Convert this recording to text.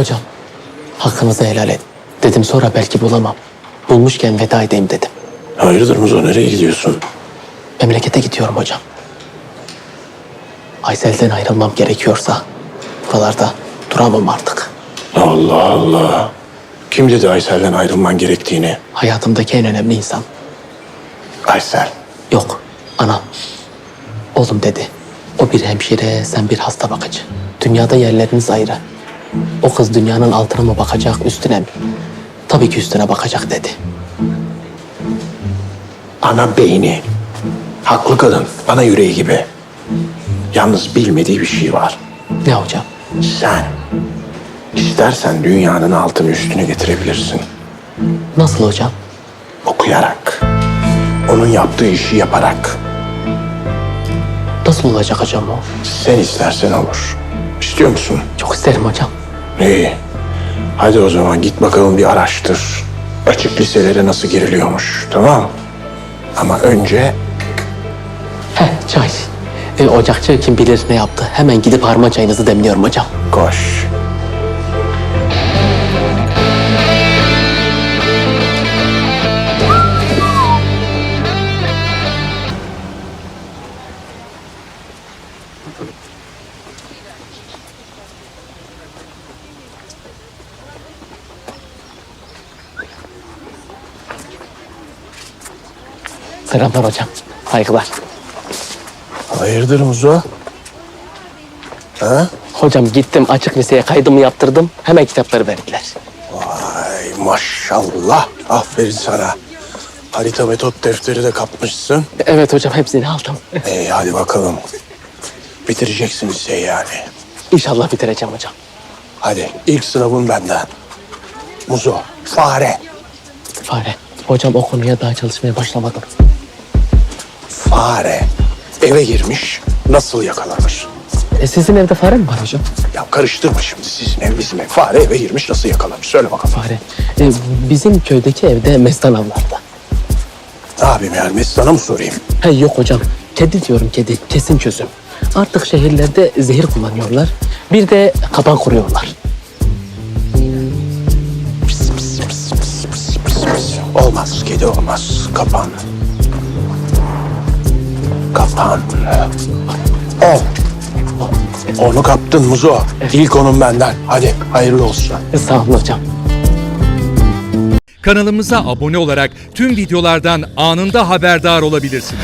Hocam hakkınızı helal et. Dedim sonra belki bulamam. Bulmuşken veda edeyim dedim. Hayırdır Muzo nereye gidiyorsun? Memlekete gidiyorum hocam. Aysel'den ayrılmam gerekiyorsa buralarda duramam artık. Allah Allah. Kim dedi Aysel'den ayrılman gerektiğini? Hayatımdaki en önemli insan. Aysel. Yok, anam. Oğlum dedi. O bir hemşire, sen bir hasta bakıcı. Dünyada yerleriniz ayrı. O kız dünyanın altına mı bakacak, üstüne mi? Tabii ki üstüne bakacak dedi. Ana beyni. Haklı kadın. Ana yüreği gibi. Yalnız bilmediği bir şey var. Ne hocam? Sen istersen dünyanın altını üstüne getirebilirsin. Nasıl hocam? Okuyarak. Onun yaptığı işi yaparak. Nasıl olacak hocam o? Sen istersen olur. İstiyor musun? Çok isterim hocam. İyi. Hadi o zaman git bakalım bir araştır. Açık liselere nasıl giriliyormuş. Tamam. Ama önce Heh, çay. E, ocakçı kim bilir ne yaptı. Hemen gidip harman çayınızı demliyorum hocam. koş. Selamlar hocam. Saygılar. Hayırdır Muzo? Ha? Hocam gittim açık liseye kaydımı yaptırdım. Hemen kitapları verdiler. Ay maşallah. Aferin sana. Harita metot defteri de kapmışsın. Evet hocam hepsini aldım. İyi hadi bakalım. Bitireceksin liseyi yani. İnşallah bitireceğim hocam. Hadi ilk sınavın benden. Muzo, fare. Fare. Hocam o konuya daha çalışmaya başlamadım. Fare eve girmiş nasıl yakalanır? E, sizin evde fare mi var hocam? Ya karıştırma şimdi sizin ev bizim ev. Fare eve girmiş nasıl yakalanır? Söyle bakalım. Fare. E, bizim köydeki evde mestan avlardı. Ne yapayım yani Mesut'a mı sorayım? He yok hocam. Kedi diyorum kedi. Kesin çözüm. Artık şehirlerde zehir kullanıyorlar. Bir de kapan kuruyorlar. Olmaz kedi olmaz. Kapan. Kapan. O. Onu kaptın Muzo. İlk onun benden. Hadi hayırlı olsun. E, sağ olun hocam. Kanalımıza abone olarak tüm videolardan anında haberdar olabilirsiniz.